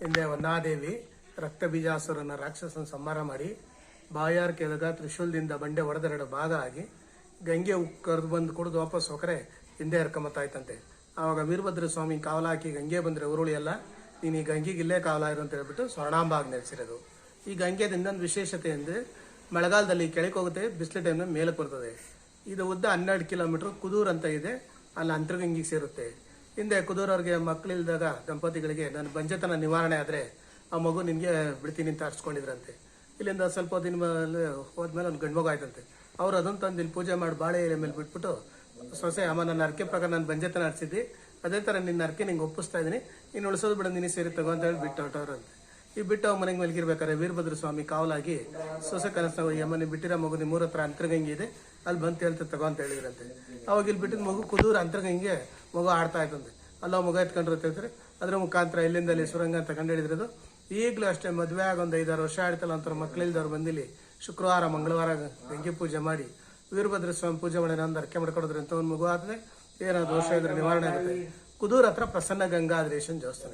ಹಿಂದೆ ವನ್ನಾದೇವಿ ರಕ್ತ ಬೀಜಾಸುರನ ರಾಕ್ಷಸನ ಸಂಹಾರ ಮಾಡಿ ಬಾಯಾರ್ ಕೆಳಗ ತ್ರಿಶೂಲದಿಂದ ಬಂಡೆ ಹೊಡೆದೆರಡು ಭಾಗ ಆಗಿ ಗಂಗೆ ಕರೆದು ಬಂದು ಕುಡಿದು ವಾಪಸ್ ಹೋಕರೆ ಹಿಂದೆ ಹರ್ಕೊಂಬತ್ತಾಯ್ತಂತೆ ಆವಾಗ ವೀರಭದ್ರ ಸ್ವಾಮಿ ಕಾವಲ ಹಾಕಿ ಗಂಗೆ ಬಂದರೆ ಉರುಳಿ ಎಲ್ಲ ನೀನು ಈ ಗಂಗೆಗೆ ಇಲ್ಲೇ ಕಾವಲ ಇರು ಅಂತ ಹೇಳ್ಬಿಟ್ಟು ಸ್ವರ್ಣಾಂಬ ಆಗಿ ನೆಲೆಸಿರೋದು. ಈ ಗಂಗೆದ ಇನ್ನೊಂದು ವಿಶೇಷತೆ ಅಂದರೆ ಮಳೆಗಾಲದಲ್ಲಿ ಕೆಳಗೆ ಹೋಗುತ್ತೆ, ಬಿಸಿಲು ಟೈಮ್ನ ಮೇಲಕ್ಕೆ ಬರ್ತದೆ. ಇದು ಉದ್ದ ಹನ್ನೆರಡು ಕಿಲೋಮೀಟರ್ ಕುದೂರ್ ಅಂತ ಇದೆ, ಅಲ್ಲಿ ಅಂತರ್ಗಂಗಿಗೆ ಸೇರುತ್ತೆ. ಹಿಂದೆ ಕುದೂರವ್ರಿಗೆ ಮಕ್ಕಳಿಲ್ದಾಗ ದಂಪತಿಗಳಿಗೆ ನಾನು ಬಂಜೆತನ ನಿವಾರಣೆ ಆದರೆ ಆ ಮಗು ನಿನಗೆ ಬಿಡ್ತೀನಿ ಅಂತ ಹರ್ಸ್ಕೊಂಡಿದ್ರಂತೆ ಇಲ್ಲಿಂದ ಸ್ವಲ್ಪ ದಿನ ಮೇಲೆ ಹೋದ್ಮೇಲೆ ಒಂದು ಗಂಡು ಮಗು ಆಯ್ತಂತೆ. ಅವ್ರು ಅದನ್ನು ತಂದು ಇಲ್ಲಿ ಪೂಜೆ ಮಾಡಿ ಬಾಳೆ ಎಲೆ ಮೇಲೆ ಬಿಟ್ಬಿಟ್ಟು ಸೊಸೆ, ಅಮ್ಮ, ನನ್ನ ಅರ್ಕೆ ಪ್ರಕಾರ ನಾನು ಬಂಜತನ ಆಡ್ಸಿದ್ದಿ ಅದೇ ಥರ ನಿನ್ನ ಅರ್ಕೆ ನಿಂಗೆ ಒಪ್ಪಿಸ್ತಾ ಇದ್ದೀನಿ. ನೀನು ಉಳಿಸೋದು ಬಿಡ, ನೀನು ಸೇರಿ ತಗೋ ಅಂತ ಹೇಳಿ ಬಿಟ್ಟು ಹೊರಟವ್ರಂತೆ. ಈ ಬಿಟ್ಟು ಮನೆಗೆ ಮಲಗಿರ್ಬೇಕಾದ್ರೆ ವೀರಭದ್ರ ಸ್ವಾಮಿ ಕಾವಲಾಗಿ ಸೊಸೆ ಕನಸ ಯಮ್ಮನೆ ಬಿಟ್ಟಿರೋ ಮಗು ನಿಮ್ಮೂರ ಹತ್ರ ಅಂತರ್ಗಂಗೆ ಇದೆ. ಅಲ್ಲಿ ಬಂತು ಹೇಳ್ತ ತಗೋ ಅಂತ ಹೇಳಿದ್ರಂತೆ. ಅವಾಗ ಇಲ್ಲಿ ಬಿಟ್ಟಿದ ಮಗು ಕುದೂರ ಅಂತರ್ಗಂಗೆ ಮಗು ಆಡ್ತಾ ಇತ್ತಂತೆ ಅಲ್ಲ ಮಗ ಎತ್ಕೊಂಡ್ರು ಅಂತ ಹೇಳ್ತಾರೆ. ಅದ್ರ ಮುಖಾಂತರ ಇಲ್ಲಿಂದ ಅಲ್ಲಿ ಸುರಂಗ ಅಂತ ಕಂಡು ಹಿಡಿದಿರೋದು ಈಗಲೂ ಅಷ್ಟೇ ಮದುವೆ ಆಗ ಒಂದು ಐದಾರು ವರ್ಷ ಆಡ್ತಲ್ಲ ಅಂತ ಮಕ್ಕಳಿಲ್ದವ್ರು ಬಂದಿಲ್ಲಿ. ಶುಕ್ರವಾರ, ಮಂಗಳವಾರ ಬೆಂಕಿ ಪೂಜೆ ಮಾಡಿ ವೀರಭದ್ರ ಸ್ವಾಮಿ ಪೂಜೆ ಮಾಡಿ ನಂದು ಅರ್ಕೆ ಮಾಡ್ಕೊಡೋದ್ರೆ ಅಂತ ಒಂದು ಮಗು ಆದ್ರೆ ಏನೋ ದೋಷ ಇದ್ರೆ ನಿವಾರಣೆ ಆಗುತ್ತೆ. ಕುದೂರ್ ಹತ್ರ ಪ್ರಸನ್ನ ಗಂಗಾಧರೇಶನ್ ದೇವಸ್ಥಾನ